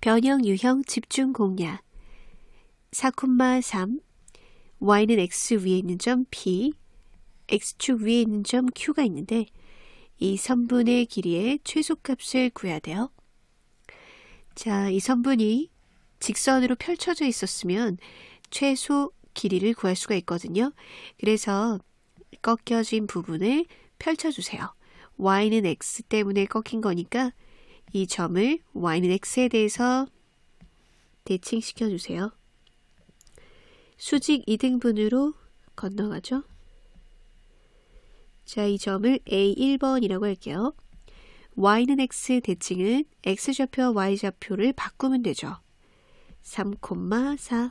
변형 유형 집중 공략 4,3 y는 x 위에 있는 점 p, x축 위에 있는 점 q가 있는데 이 선분의 길이의 최소값을 구해야 돼요. 자, 이 선분이 직선으로 펼쳐져 있었으면 최소 길이를 구할 수가 있거든요. 그래서 꺾여진 부분을 펼쳐주세요. y는 x 때문에 꺾인 거니까 이 점을 y는 x에 대해서 대칭시켜 주세요. 수직 2등분으로 건너가죠. 자, 이 점을 A1번이라고 할게요. y는 x 대칭은 x좌표와 y좌표를 바꾸면 되죠. 3,4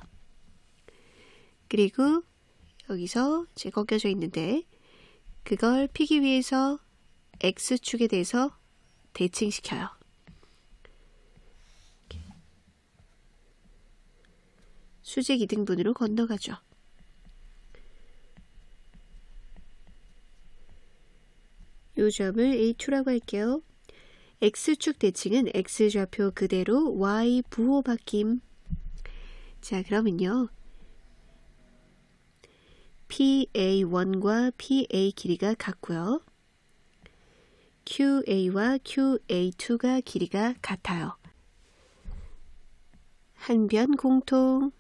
그리고 여기서 제 꺾여져 있는데 그걸 피기 위해서 x축에 대해서 대칭시켜요. 수직 2등분으로 건너가죠. 요 점을 A2라고 할게요. X축 대칭은 X좌표 그대로 Y 부호 바뀜. 자, 그러면요. PA1과 PA 길이가 같고요. QA와 QA2가 길이가 같아요. 한변 공통,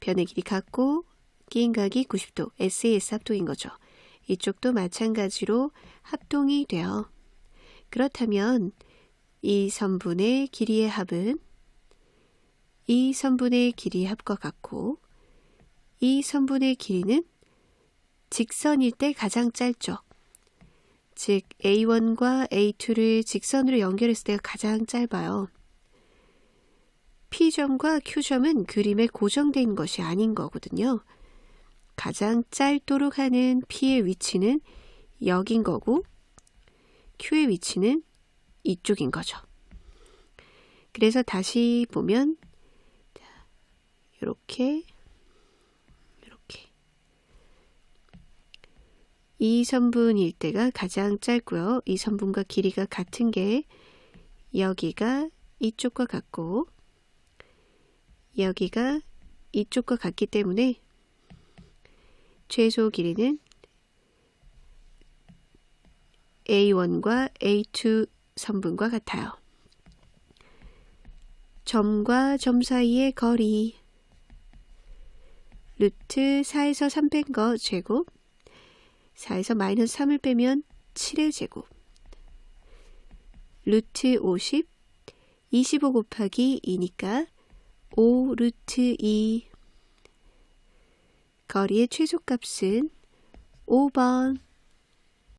변의 길이 같고 끼인 각이 90도, SAS 합동인 거죠. 이쪽도 마찬가지로 합동이 돼요. 그렇다면 이 선분의 길이의 합은 이 선분의 길이의 합과 같고 이 선분의 길이는 직선일 때 가장 짧죠. 즉 A1과 A2를 직선으로 연결했을 때가 가장 짧아요. P점과 Q점은 그림에 고정된 것이 아닌 거거든요. 가장 짧도록 하는 P의 위치는 여긴 거고 Q의 위치는 이쪽인 거죠. 그래서 다시 보면 이렇게 이렇게 이 선분일 때가 가장 짧고요. 이 선분과 길이가 같은 게 여기가 이쪽과 같고 여기가 이쪽과 같기 때문에 최소 길이는 A1과 A2 선분과 같아요. 점과 점 사이의 거리 루트 4에서 3 뺀 거 제곱 4에서 마이너스 3을 빼면 7의 제곱 루트 50 25 곱하기 2니까 5 루트 2 거리의 최소값은 5번